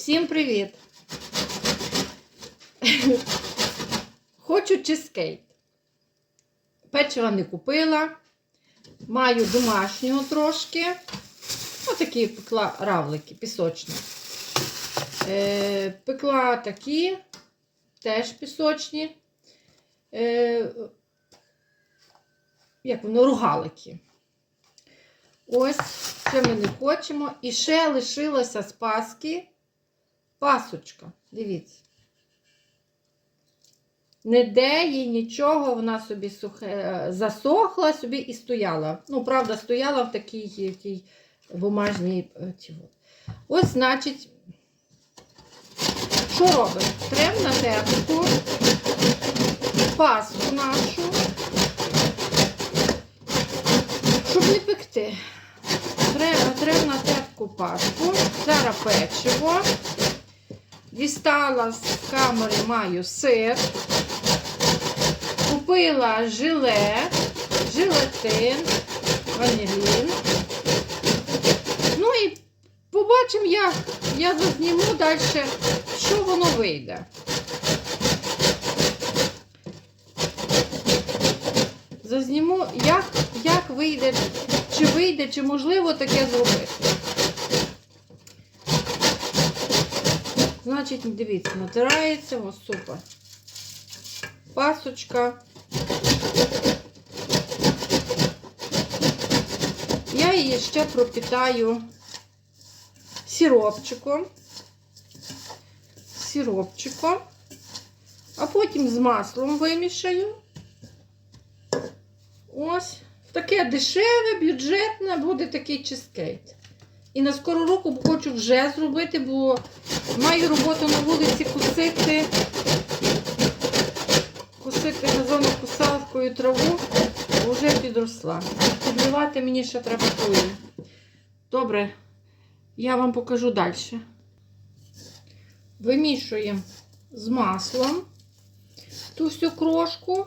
Всім привіт! Хочу чизкейк. Печива не купила. Маю домашнього трошки. Отакі пекла равлики, пісочні. Е, пекла такі, теж пісочні. Е, як воно, ругалики. Ось, це ми не хочемо. І ще лишилася з паски пасочка. Дивіться. Ніде їй нічого, вона собі сухе, засохла собі і стояла. Ну, правда, стояла в такій, якій бумажній. е. Ось, значить, що робимо? Трем на терку паску нашу, щоб не пекти. Треба на терку паску. Зараз печиво. Дістала з камери маю сир. Купила желе, желатин, ванілін. Ну і побачимо, як я зазніму далі, що воно вийде. Зазніму, як, як вийде, чи вийде, чи можливо таке зробити. Значить, дивіться, натирається, ось супер. Пасочка. Я її ще пропитаю сиропчиком. Сиропчиком. А потім з маслом вимішаю. Ось. Таке дешеве, бюджетне буде такий чизкейк. І на скору руку хочу вже зробити, бо маю роботу на вулиці кусити, кусити газонокусалкою траву, бо вже підросла. Підливати мені ще треба тую. Добре, я вам покажу далі. Вимішуємо з маслом ту всю крошку.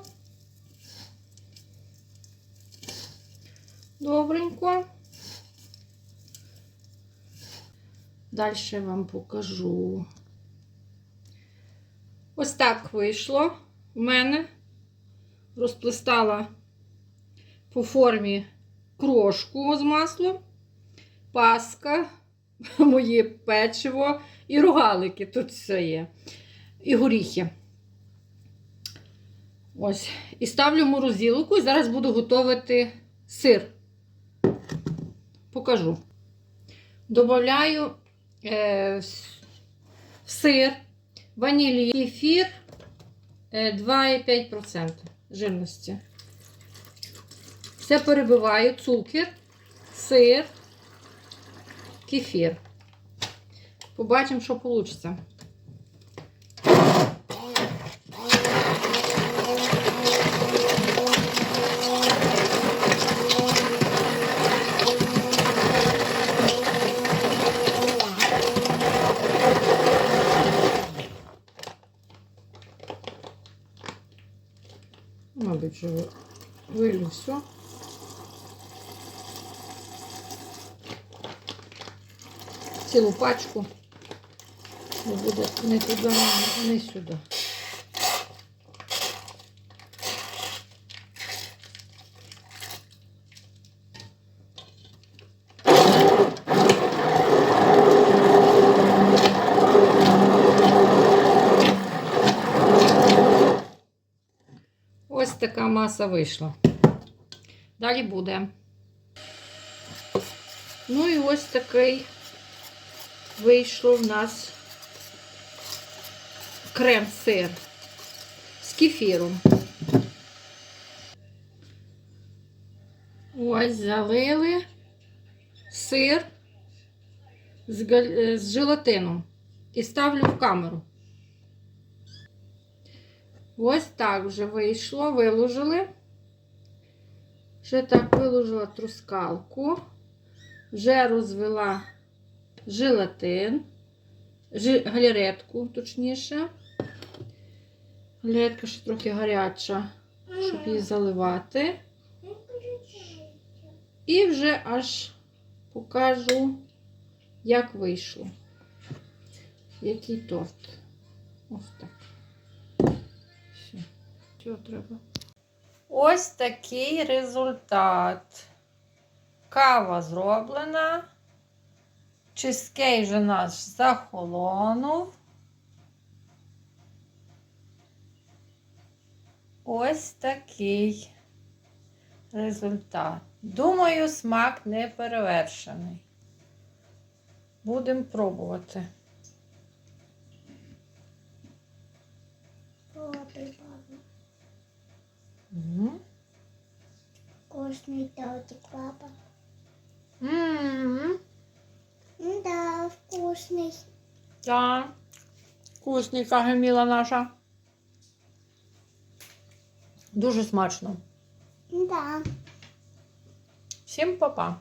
Добренько. Далі вам покажу. Ось так вийшло в мене. Розплестала по формі крошку з маслом, паска, моє печиво і рогалики тут все є. І горіхи. Ось. І ставлю морозилку і зараз буду готувати сир. Покажу. Добавляю сир, ваніль, кефір е, 2,5% жирності. Все перебиваю, цукер, сир, кефір. Побачимо, що вийде. Мабуть, вже вилю все. Цілу пачку. Не буде не туди, не сюди. Ось така маса вийшла. Далі буде. Ну і ось такий вийшло в нас крем-сир з кефіром. Ось залили сир з, желатином і ставлю в камеру. Ось так вже вийшло, виложили. Вже так виложила трускалку, вже розвела желатин, галеретку, точніше. Галеретка ще трохи гаряча, щоб її заливати. І вже аж покажу, як вийшло. який торт. Ось так. Все. Треба? Ось такий результат. Кава зроблена. Чизкей вже наш захолонув. Ось такий результат. Думаю, смак не перевершений. Будемо пробувати. М. Вкусный тортик, папа. М. Да, вкусный. Так. Вкусний, каже Міла наша. Дуже смачно. Да. Всім па-па.